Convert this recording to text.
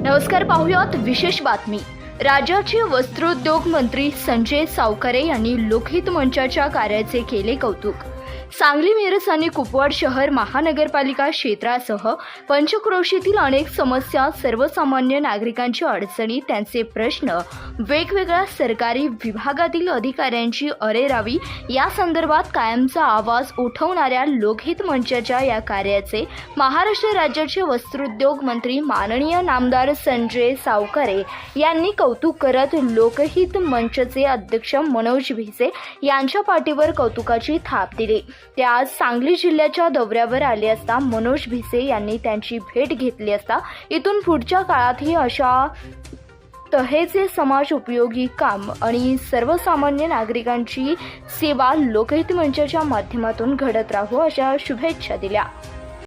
नमस्कार पाहुयात विशेष बातमी. राज्याचे वस्त्रोद्योग मंत्री संजय सावकारे यांनी लोकहित मंचाच्या कार्याचे केले कौतुक. सांगली मिरज आणि कुपवाड शहर महानगरपालिका क्षेत्रासह पंचक्रोशीतील अनेक समस्या सर्वसामान्य नागरिकांची अडचणी त्यांचे प्रश्न वेगवेगळ्या सरकारी विभागातील अधिकाऱ्यांची अरेरावी या संदर्भात कायमचा आवाज उठवणाऱ्या लोकहित मंचाच्या या कार्याचे महाराष्ट्र राज्याचे वस्त्रोद्योग मंत्री माननीय नामदार संजय सावकारे यांनी कौतुक करत लोकहित मंचचे अध्यक्ष मनोज भिसे यांच्या पाठीवर कौतुकाची थाप दिली. ते आज सांगली जिल्ह्याच्या दौऱ्यावर आले असता मनोज भिसे यांनी त्यांची भेट घेतली असता इथून पुढच्या काळातही अशा तहेचे समाज उपयोगी काम आणि सर्वसामान्य नागरिकांची सेवा लोकहित मंचाच्या माध्यमातून घडत राहू अशा शुभेच्छा दिल्या.